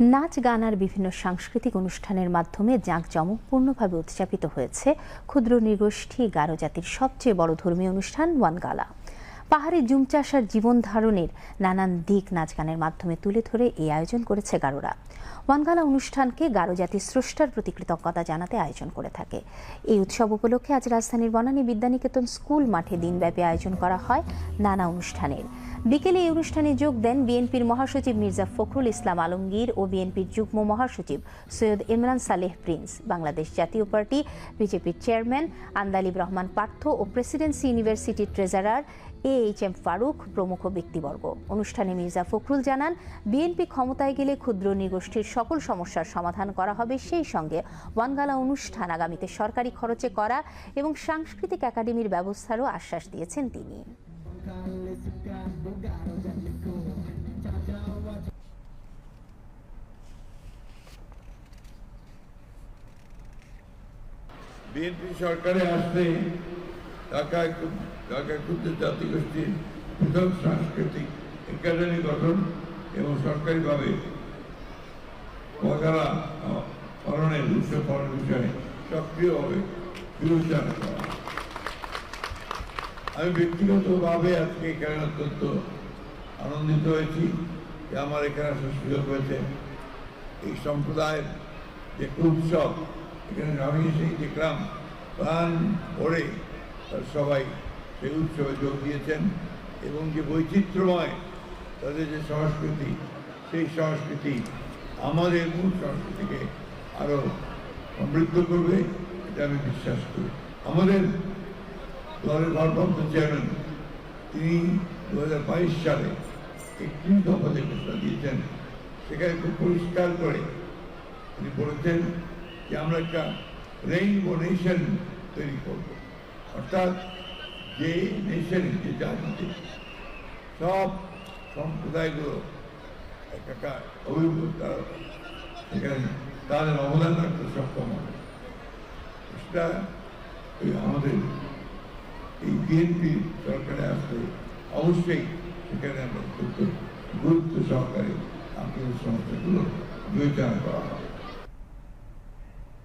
নাচ, গান আর বিভিন্ন সাংস্কৃতিক অনুষ্ঠানের মাধ্যমে জাঁকজমকপূর্ণভাবে উদযাপিত হয়েছে ক্ষুদ্র নৃগোষ্ঠী গারো জাতির সবচেয়ে বড় ধর্মীয় অনুষ্ঠান ওয়ানগালা। পাহাড়ি জুম চাষ আর জীবন ধারণের নানান দিক নাচ গানের মাধ্যমে তুলে ধরে এই আয়োজন করেছে গারোরা। ওয়ানগালা অনুষ্ঠানকে গারো জাতির স্রষ্টার প্রতি কৃতজ্ঞতা জানাতে আয়োজন করে থাকে। এই উৎসব উপলক্ষে আজ রাজধানীর বনানী বিদ্যানিকেতন স্কুল মাঠে দিনব্যাপী আয়োজন করা হয় নানা অনুষ্ঠানের। বিকেলে এই অনুষ্ঠানে যোগ দেন বিএনপির মহাসচিব মির্জা ফখরুল ইসলাম আলমগীর ও বিএনপির যুগ্ম মহাসচিব সৈয়দ ইমরান সালেহ প্রিন্স, বাংলাদেশ জাতীয় পার্টি বিজেপির চেয়ারম্যান আন্দালিব রহমান পার্থ ও প্রেসিডেন্সি ইউনিভার্সিটির treasurer A H M Faruk প্রমুখ ব্যক্তিবর্গ। অনুষ্ঠানে মির্জা ফখরুল জানান, বিএনপি ক্ষমতায় গেলে ক্ষুদ্র নৃগোষ্ঠীর সকল সমস্যার সমাধান করা হবে সেই সঙ্গে ওয়ানগালা অনুষ্ঠান আগামীতে সরকারি খরচে করা এবং সাংস্কৃতিক একাডেমির ব্যবস্থারও আশ্বাস দিয়েছেন তিনি। বিএনপি সরকারে আসলে ঢাকা ঢাকা ক্ষুদ্র জাতিগোষ্ঠীর পৃথক সাংস্কৃতিক একাডেমি গঠন এবং সরকারিভাবে উৎসব পালন বিষয়ে সক্রিয়ভাবে বিবেচনা করা। আমি ব্যক্তিগতভাবে আজকে এখানে অত্যন্ত আনন্দিত হয়েছি যে আমার এখানে আসার সুযোগ হয়েছে। এই সম্প্রদায়ের যে উৎসব, এখানে আমি সেই দেখলাম, প্রাণ তার সবাই সেই উৎসবে যোগ দিয়েছেন এবং যে বৈচিত্র্যময় তাদের যে সংস্কৃতি, সেই সংস্কৃতি আমাদের মূল সংস্কৃতিকে আরও সমৃদ্ধ করবে, এটা আমি বিশ্বাস করি। আমাদের দলের ভারপ্রাপ্ত চেয়ারম্যান, তিনি দু হাজার বাইশ সালে একটি দফা যে ঘোষণা দিয়েছেন। সেখানে খুব পরিষ্কার করে তিনি বলেছেন যে আমরা একটা রেইনবো নেশন তৈরি করব। অর্থাৎ যে নেশন যে জাতিতে সব সম্প্রদায়গুলো একটা অভিজ্ঞতা সেখানে তাদের অবদান রাখতে সক্ষম হবে। সেটা আমাদের এই বিএনপি সরকারে আসলে অবশ্যই সেখানে আমরা গুরুত্ব সহকারে আপনাদের সমস্যাগুলো বিবেচনা করা হবে।